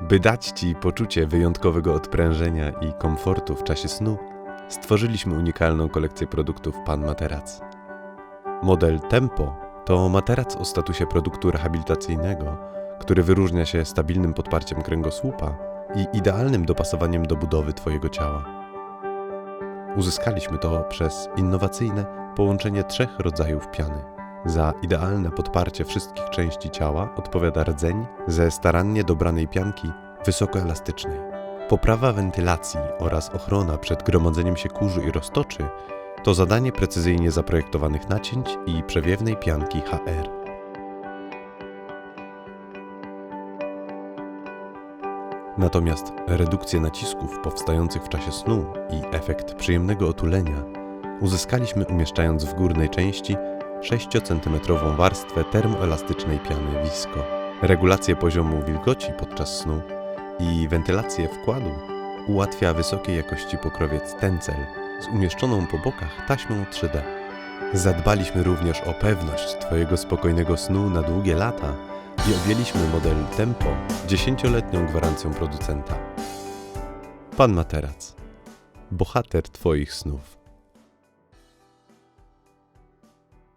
By dać Ci poczucie wyjątkowego odprężenia i komfortu w czasie snu, stworzyliśmy unikalną kolekcję produktów Pan Materac. Model Tempo to materac o statusie produktu rehabilitacyjnego, który wyróżnia się stabilnym podparciem kręgosłupa i idealnym dopasowaniem do budowy Twojego ciała. Uzyskaliśmy to przez innowacyjne połączenie trzech rodzajów piany. Za idealne podparcie wszystkich części ciała odpowiada rdzeń ze starannie dobranej pianki wysokoelastycznej. Poprawa wentylacji oraz ochrona przed gromadzeniem się kurzu i roztoczy to zadanie precyzyjnie zaprojektowanych nacięć i przewiewnej pianki HR. Natomiast redukcję nacisków powstających w czasie snu i efekt przyjemnego otulenia uzyskaliśmy umieszczając w górnej części 6 cm warstwę termoelastycznej piany Visco. Regulację poziomu wilgoci podczas snu i wentylację wkładu ułatwia wysokiej jakości pokrowiec Tencel z umieszczoną po bokach taśmą 3D. Zadbaliśmy również o pewność Twojego spokojnego snu na długie lata i objęliśmy model Tempo 10-letnią gwarancją producenta. Pan Materac. Bohater Twoich snów.